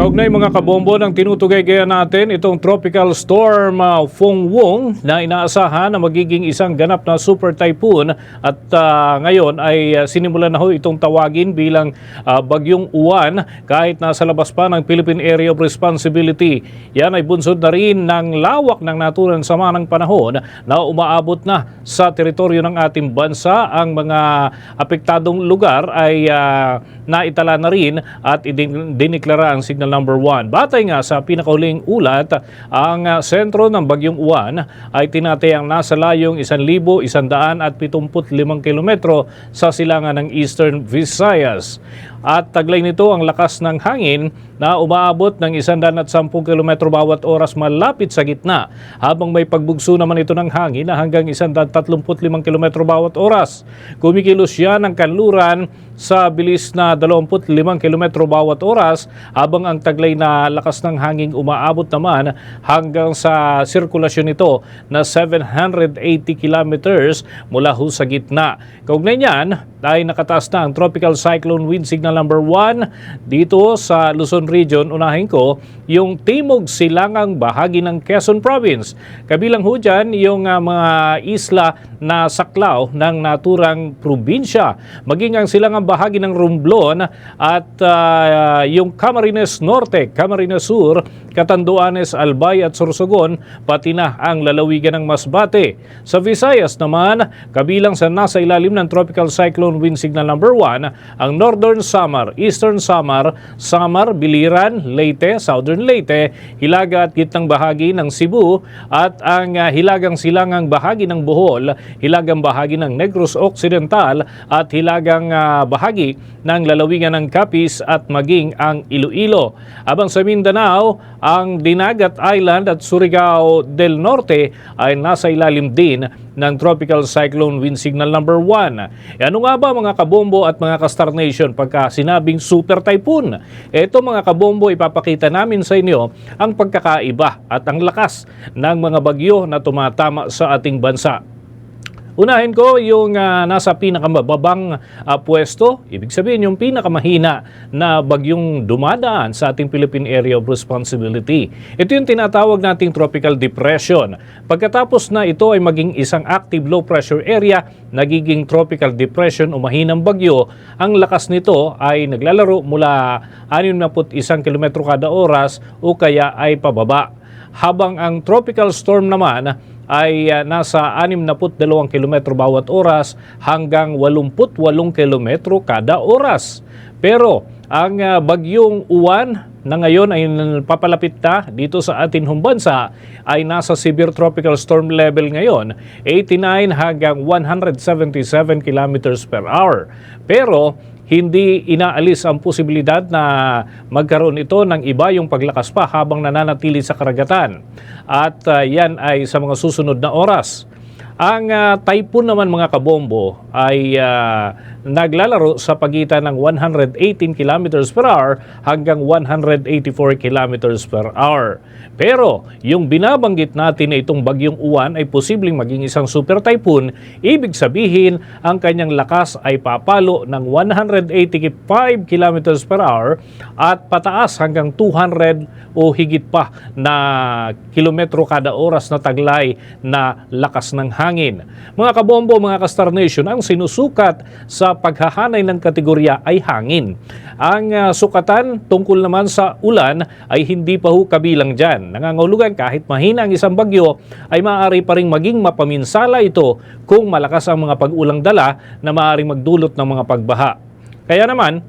Kaugnay mga kabombo ng tinutugay kaya natin itong tropical storm uh, Fong Wong na inaasahan na magiging isang ganap na super typhoon at uh, ngayon ay uh, sinimulan na ho itong tawagin bilang uh, bagyong uwan kahit nasa labas pa ng Philippine Area of Responsibility. Yan ay bunsod na rin ng lawak ng naturang sama ng panahon na umaabot na sa teritoryo ng ating bansa. Ang mga apektadong lugar ay uh, naitala na rin at diniklara ang signal number 1. Batay nga sa pinakahuling ulat, ang uh, sentro ng Bagyong Uwan ay tinatayang nasa layong 1,175 kilometro sa silangan ng Eastern Visayas. At taglay nito ang lakas ng hangin na umaabot ng 110 km bawat oras malapit sa gitna habang may pagbugso naman ito ng hangin na hanggang 135 km bawat oras. Kumikilos yan ng kanluran sa bilis na 25 km bawat oras habang ang taglay na lakas ng hangin umaabot naman hanggang sa sirkulasyon nito na 780 kilometers mula ho sa gitna. Kaugnay niyan ay nakataas na ang tropical cyclone wind signal number 1 dito sa Luzon Region. Unahin ko yung timog silangang bahagi ng Quezon Province. Kabilang ho dyan yung ah, mga isla na saklaw ng naturang probinsya. Maging ang silangang bahagi ng Romblon at ah, yung Camarines Norte, Camarines Sur, Catanduanes, Albay at Sorsogon, pati na ang lalawigan ng Masbate. Sa Visayas naman, kabilang sa nasa ilalim ng Tropical Cyclone Wind Signal number 1, ang Northern Samar, Eastern Samar, Samar, Biliran, Leyte, Southern Leyte, Hilaga at gitnang bahagi ng Cebu at ang ah, hilagang silangang bahagi ng Bohol, hilagang bahagi ng Negros Occidental at hilagang ah, bahagi ng lalawigan ng Capiz at maging ang Iloilo. Abang sa Mindanao, ang Dinagat Island at Surigao del Norte ay nasa ilalim din ng Tropical Cyclone Wind Signal number 1. E ano nga ba mga kabombo at mga ka-Star Nation pagka sinabing super typhoon? Ito mga kabombo ipapakita namin sa inyo ang pagkakaiba at ang lakas ng mga bagyo na tumatama sa ating bansa. Unahin ko yung ah, nasa pinakamababang ah, pwesto, ibig sabihin yung pinakamahina na bagyong dumadaan sa ating Philippine Area of Responsibility. Ito yung tinatawag nating tropical depression. Pagkatapos na ito ay maging isang active low pressure area, nagiging tropical depression o mahinang bagyo, ang lakas nito ay naglalaro mula 61 km kada oras o kaya ay pababa habang ang tropical storm naman ay uh, nasa 62 km bawat oras hanggang 88 km kada oras. Pero ang uh, bagyong uwan na ngayon ay papalapit na dito sa atin humbansa ay nasa severe tropical storm level ngayon, 89 hanggang 177 kilometers per hour. Pero hindi inaalis ang posibilidad na magkaroon ito ng iba yung paglakas pa habang nananatili sa karagatan. At uh, yan ay sa mga susunod na oras. Ang uh, typhoon naman mga kabombo ay uh, naglalaro sa pagitan ng 118 kilometers per hour hanggang 184 kilometers per hour. Pero yung binabanggit natin na itong bagyong uwan ay posibleng maging isang super typhoon, ibig sabihin ang kanyang lakas ay papalo ng 185 kilometers per hour at pataas hanggang 200 o higit pa na kilometro kada oras na taglay na lakas ng hangin. Mga kabombo, mga ka-Star Nation, ang sinusukat sa paghahanay ng kategorya ay hangin. Ang uh, sukatan tungkol naman sa ulan ay hindi pa ho kabilang dyan. Nangangahulugan kahit mahina ang isang bagyo ay maaari pa rin maging mapaminsala ito kung malakas ang mga pag-ulang dala na maaaring magdulot ng mga pagbaha. Kaya naman,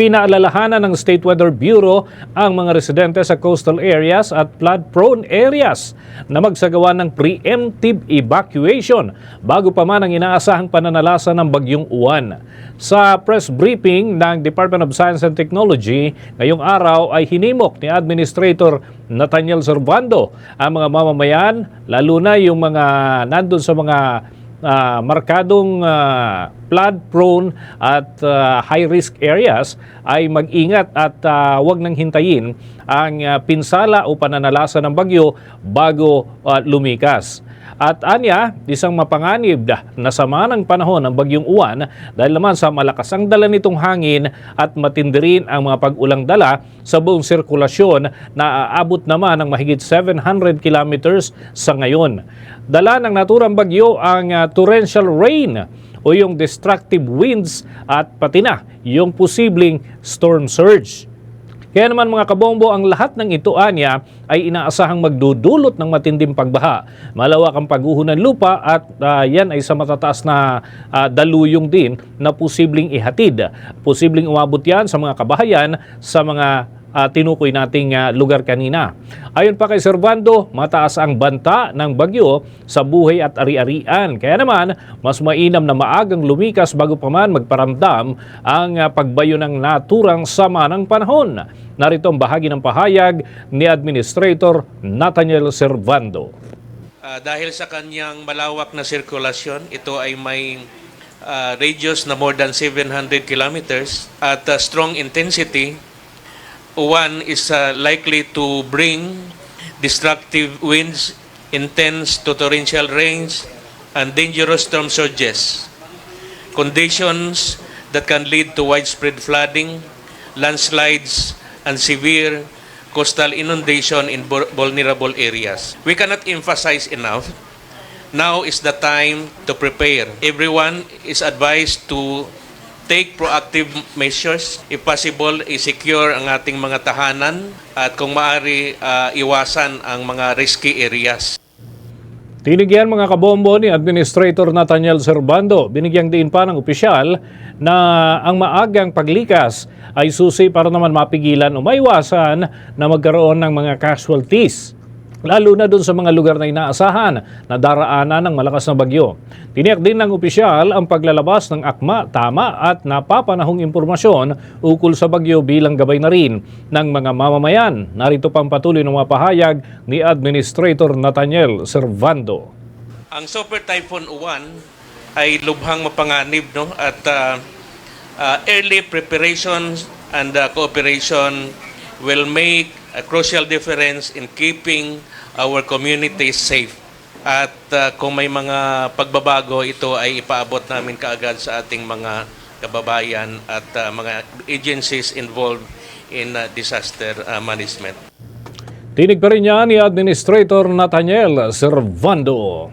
pinaalalahanan ng State Weather Bureau ang mga residente sa coastal areas at flood-prone areas na magsagawa ng preemptive evacuation bago pa man ang inaasahang pananalasa ng bagyong uwan. Sa press briefing ng Department of Science and Technology ngayong araw ay hinimok ni Administrator Nathaniel Servando ang mga mamamayan, lalo na yung mga nandun sa mga ah, markadong ah, flood-prone at ah, high-risk areas ay mag-ingat at ah, huwag nang hintayin ang ah, pinsala o pananalasa ng bagyo bago ah, lumikas. At anya, isang mapanganib na sama ng panahon ng bagyong uwan dahil naman sa malakas ang dala nitong hangin at matindi rin ang mga pag-ulang dala sa buong sirkulasyon na aabot naman ng mahigit 700 kilometers sa ngayon. Dala ng naturang bagyo ang ah, torrential rain o yung destructive winds at pati na yung posibleng storm surge. Kaya naman mga kabombo, ang lahat ng ito anya ay inaasahang magdudulot ng matinding pagbaha. Malawak ang pagguho ng lupa at ah, yan ay sa matataas na ah, daluyong din na posibleng ihatid. Posibleng umabot yan sa mga kabahayan sa mga ah, tinukoy nating ah, lugar kanina. Ayon pa kay Servando, mataas ang banta ng bagyo sa buhay at ari-arian. Kaya naman, mas mainam na maagang lumikas bago pa man magparamdam ang ah, pagbayo ng naturang sama ng panahon. Narito ang bahagi ng pahayag ni Administrator Nathaniel Servando. Ah, dahil sa kanyang malawak na sirkulasyon, ito ay may ah, radius na more than 700 kilometers at ah, strong intensity. One is ah, likely to bring destructive winds, intense to torrential rains, and dangerous storm surges. Conditions that can lead to widespread flooding, landslides, and severe coastal inundation in vul- vulnerable areas. We cannot emphasize enough. Now is the time to prepare. Everyone is advised to take proactive measures. If possible, i-secure ang ating mga tahanan at kung maaari, ah, iwasan ang mga risky areas. Tinigyan mga kabombo ni Administrator Nathaniel Servando. Binigyang din pa ng opisyal na ang maagang paglikas ay susi para naman mapigilan o maiwasan na magkaroon ng mga casualties. Lalo na doon sa mga lugar na inaasahan na daraanan ng malakas na bagyo. Tiniyak din ng opisyal ang paglalabas ng akma, tama at napapanahong impormasyon ukol sa bagyo bilang gabay na rin ng mga mamamayan. Narito pang patuloy ng mga pahayag ni Administrator Nathaniel Servando. Ang Super Typhoon Uwan ay lubhang mapanganib no at ah, ah, early preparation and ah, cooperation will make a crucial difference in keeping our communities safe. At ah, kung may mga pagbabago ito ay ipaabot namin kaagad sa ating mga kababayan at ah, mga agencies involved in ah, disaster ah, management. Tinig pa rin niya ni Administrator Nathaniel Servando.